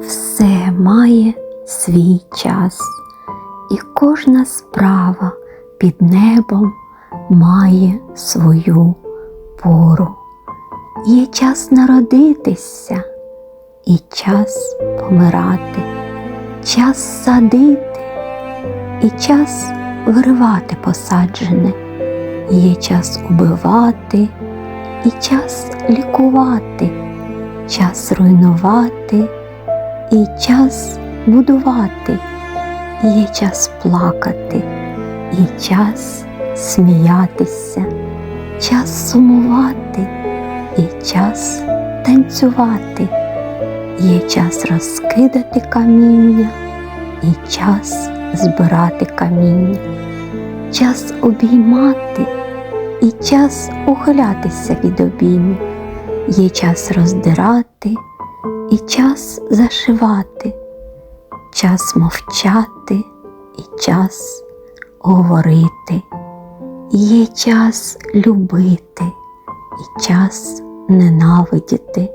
Все має свій час, і кожна справа під небом має свою пору. Є час народитися і час помирати, час садити і час виривати посаджене, є час убивати і час лікувати, час руйнувати і час будувати, є час плакати і час сміятися, час сумувати і час танцювати, є час розкидати каміння і час збирати каміння, час обіймати і час ухилятися від обіймів, є час роздирати і час зашивати, час мовчати і час говорити, є час любити і час ненавидіти,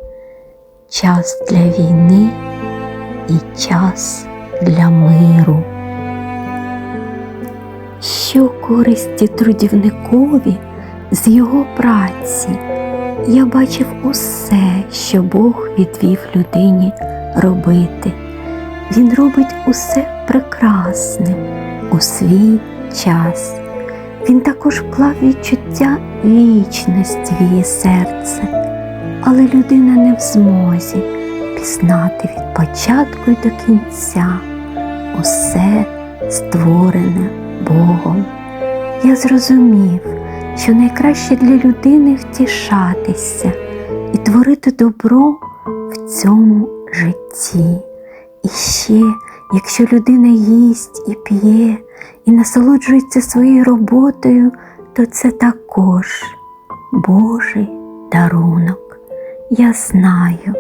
час для війни і час для миру. Що користі трудівникові з його праці? Я бачив усе, що Бог відвів людині робити. Він робить усе прекрасним у свій час. Він також вклав відчуття вічності в її серце, але людина не в змозі пізнати від початку й до кінця усе створене Богом. Я зрозумів, що найкраще для людини втішатися і творити добро в цьому житті. І ще, якщо людина їсть і п'є, і насолоджується своєю роботою, то це також Божий дарунок. Я знаю,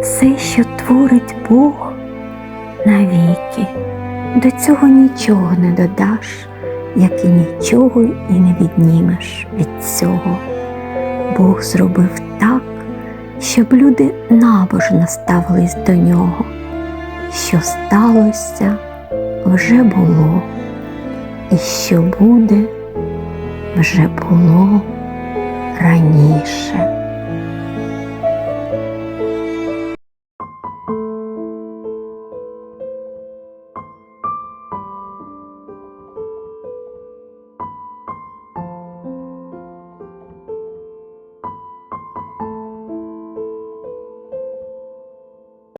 все, що творить Бог навіки, до цього нічого не додаш, як і нічого і не віднімеш від цього. Бог зробив так, щоб люди набожно ставились до нього. Що сталося, вже було, і що буде, вже було раніше.